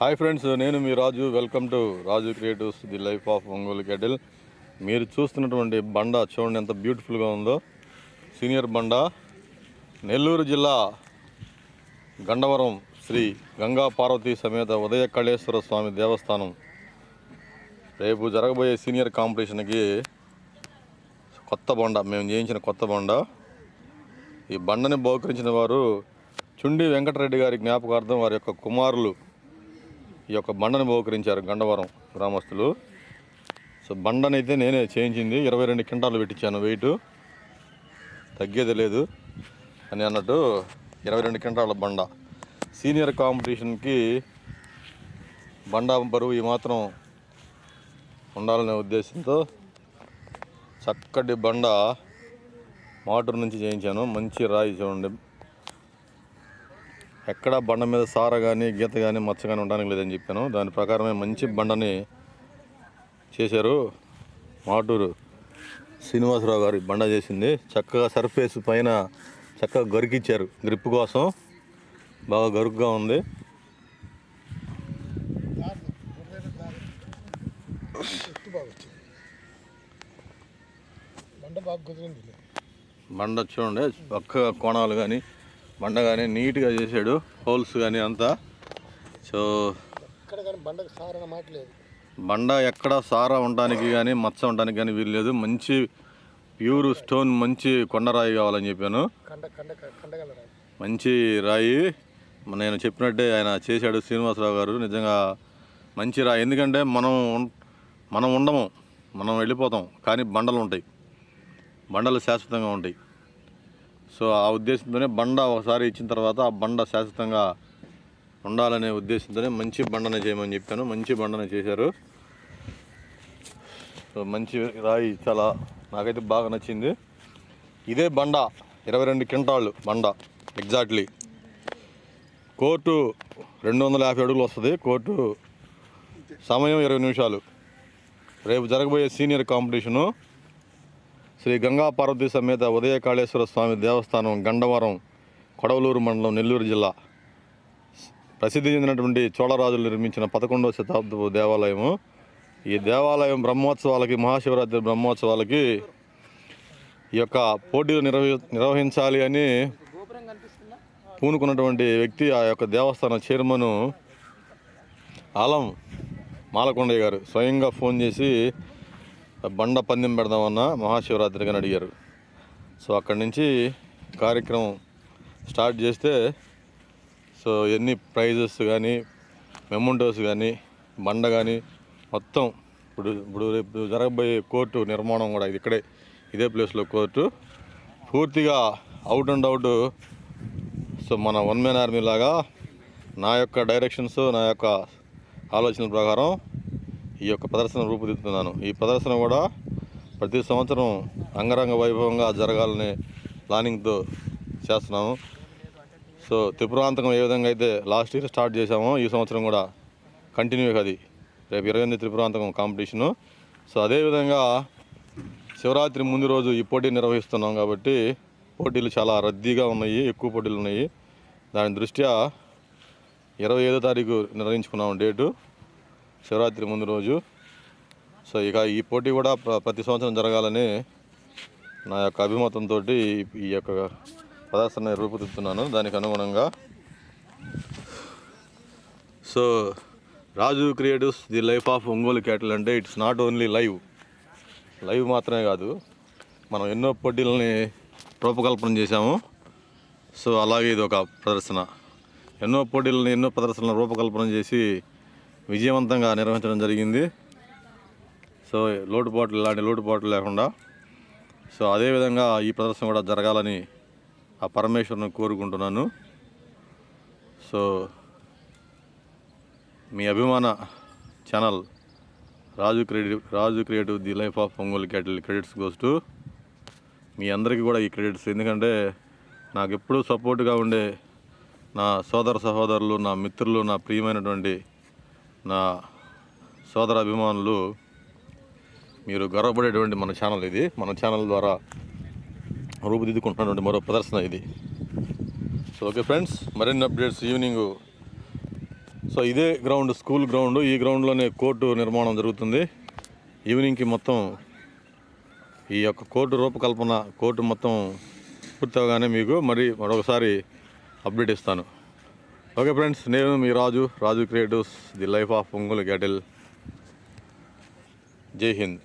Hi friends నేను మీ Raju. Welcome to Raju creatives the life of Ongole cattle మీరు చూస్తున్నటువంటి బండ చూడండి ఎంత బ్యూటిఫుల్గా ఉందో. సీనియర్ బండ నెల్లూరు జిల్లా గండవరం శ్రీ గంగా పార్వతి సమేత ఉదయ కళేశ్వర స్వామి దేవస్థానం. రేపు జరగబోయే సీనియర్ కాంపిటీషన్కి కొత్త బండ మేము చేయించిన కొత్త బండ. ఈ బండని బహుకరించిన వారు చుండి వెంకటరెడ్డి గారి జ్ఞాపకార్థం వారి యొక్క కుమారులు ఈ యొక్క బండను బహుకరించారు గండవరం గ్రామస్తులు. సో బండనైతే నేనే చేయించింది. ఇరవై రెండు క్వింటాలు పెట్టించాను వెయిట్ తగ్గేది లేదు అని అన్నట్టు ఇరవై రెండు క్వింటాల బండ. సీనియర్ కాంపిటీషన్కి బండ బరువు ఈ మాత్రం ఉండాలనే ఉద్దేశంతో చక్కటి బండ మోటార్ నుంచి చేయించాను. మంచి రాయి చూడండి. ఎక్కడ బండ మీద సార కానీ గీత కానీ మచ్చ కానీ ఉండడానికి లేదని చెప్పాను. దాని ప్రకారమే మంచి బండని చేశారు మాటూరు శ్రీనివాసరావు గారు. బండ చేసింది. చక్కగా సర్ఫేస్ పైన చక్కగా గరికిచ్చారు. గ్రిప్ కోసం బాగా గరుగ్గా ఉంది. బండ చూడండి పక్క కోణాలు కానీ బండ కానీ నీట్గా చేశాడు హోల్స్ కానీ అంతా. సో బండ ఎక్కడ సారా ఉండడానికి కానీ మచ్చ ఉండడానికి కానీ వీలు లేదు. మంచి ప్యూర్ స్టోన్ మంచి కొండరాయి కావాలని చెప్పాను. మంచి రాయి. నేను చెప్పినట్టే ఆయన చేశాడు శ్రీనివాసరావు గారు. నిజంగా మంచి రాయి. ఎందుకంటే మనం మనం ఉండము మనం వెళ్ళిపోతాం. కానీ బండలు ఉంటాయి. బండలు శాశ్వతంగా ఉంటాయి. సో ఆ ఉద్దేశంతోనే బండ ఒకసారి ఇచ్చిన తర్వాత ఆ బండ శాశ్వతంగా ఉండాలనే ఉద్దేశంతోనే మంచి బండనే చేయమని చెప్పాను. మంచి బండనే చేశారు. సో మంచి రాయి చాలా నాకైతే బాగా నచ్చింది. ఇదే బండ ఇరవై రెండు క్వింటాళ్ళు బండ ఎగ్జాక్ట్లీ. కోర్టు రెండు వందల యాభై అడుగులు వస్తుంది. కోర్టు సమయం ఇరవై నిమిషాలు. రేపు జరగబోయే సీనియర్ కాంపిటీషను శ్రీ గంగా పార్వతి సమేత ఉదయ కాళేశ్వర స్వామి దేవస్థానం గండవరం కొడవలూరు మండలం నెల్లూరు జిల్లా. ప్రసిద్ధి చెందినటువంటి చోళరాజులు నిర్మించిన పదకొండవ శతాబ్దపు దేవాలయము. ఈ దేవాలయం బ్రహ్మోత్సవాలకి మహాశివరాత్రి బ్రహ్మోత్సవాలకి ఈ యొక్క పోటీలు నిర్వహి నిర్వహించాలి అని పూనుకున్నటువంటి వ్యక్తి ఆ యొక్క దేవస్థాన చైర్మను ఆలం మాలకొండయ్య గారు స్వయంగా ఫోన్ చేసి బండ పందెం పెడదామన్న మహాశివరాత్రికి అని అడిగారు. సో అక్కడి నుంచి కార్యక్రమం స్టార్ట్ చేస్తే సో ఎన్ని ప్రైజెస్ కానీ మెమోంటోస్ కానీ బండ కానీ మొత్తం ఇప్పుడు ఇప్పుడు రేపు జరగబోయే కోర్టు నిర్మాణం కూడా ఇది ఇక్కడే ఇదే ప్లేస్లో కోర్టు పూర్తిగా అవుట్ అండ్ అవుట్. సో మన వన్ మ్యాన్ ఆర్మీ లాగా నా యొక్క డైరెక్షన్స్ నా యొక్క ఆలోచనల ప్రకారం ఈ యొక్క ప్రదర్శన రూపుదిద్దుతున్నాను. ఈ ప్రదర్శన కూడా ప్రతి సంవత్సరం అంగరంగ వైభవంగా జరగాలనే ప్లానింగ్తో చేస్తున్నాము. సో త్రిపురాంతకం ఏ విధంగా అయితే లాస్ట్ ఇయర్ స్టార్ట్ చేసామో ఈ సంవత్సరం కూడా కంటిన్యూ అది. రేపు ఇరవై ఎనిమిది త్రిపురాంతకం కాంపిటీషను. సో అదేవిధంగా శివరాత్రి ముందు రోజు ఈ పోటీ నిర్వహిస్తున్నాం కాబట్టి పోటీలు చాలా రద్దీగా ఉన్నాయి ఎక్కువ పోటీలు ఉన్నాయి. దాని దృష్ట్యా ఇరవై ఐదో తారీఖు నిర్ణయించుకున్నాం డేటు. శివరాత్రి ముందు రోజు. సో ఇక ఈ పోటీ కూడా ప్రతి సంవత్సరం జరగాలని నా యొక్క అభిమతంతో ఈ యొక్క ప్రదర్శన రూపుదిద్దుతున్నాను. దానికి అనుగుణంగా so Raju creatives the life of Ongole cattle అంటే it's not only live. Live మాత్రమే కాదు మనం ఎన్నో పోటీలని రూపకల్పన చేశాము. సో అలాగే ఇది ఒక ప్రదర్శన. ఎన్నో పోటీలను ఎన్నో ప్రదర్శనలను రూపకల్పన చేసి విజయవంతంగా నిర్వహించడం జరిగింది. సో లోటుపాట్లు ఇలాంటి లోటుపాట్లు లేకుండా సో అదేవిధంగా ఈ ప్రదర్శన కూడా జరగాలని ఆ పరమేశ్వరుని కోరుకుంటున్నాను. సో మీ అభిమాన channel Raju credit Raju creative the life of Ongole cattle credits goes to. మీ అందరికీ కూడా ఈ క్రెడిట్స్ ఎందుకంటే నాకు ఎప్పుడూ సపోర్ట్గా ఉండే నా సోదర సహోదరులు నా మిత్రులు నా ప్రియమైనటువంటి నా సోదర అభిమానులు మీరు గర్వపడేటువంటి మన ఛానల్ ఇది. మన ఛానల్ ద్వారా రూపుదిద్దుకుంటున్నటువంటి మరో ప్రదర్శన ఇది. సో ఓకే ఫ్రెండ్స్ మరిన్ని అప్డేట్స్ ఈవినింగ్ సో ఇదే గ్రౌండ్ స్కూల్ గ్రౌండ్ ఈ గ్రౌండ్లోనే కోర్టు నిర్మాణం జరుగుతుంది. ఈవినింగ్కి మొత్తం ఈ యొక్క కోర్టు రూపకల్పన కోర్టు మొత్తం పూర్తవగానే మీకు మరి మరొకసారి అప్డేట్ ఇస్తాను. ఓకే ఫ్రెండ్స్ నేను మీ Raju Raju creatives the life of Ongole cattle. జై హింద్.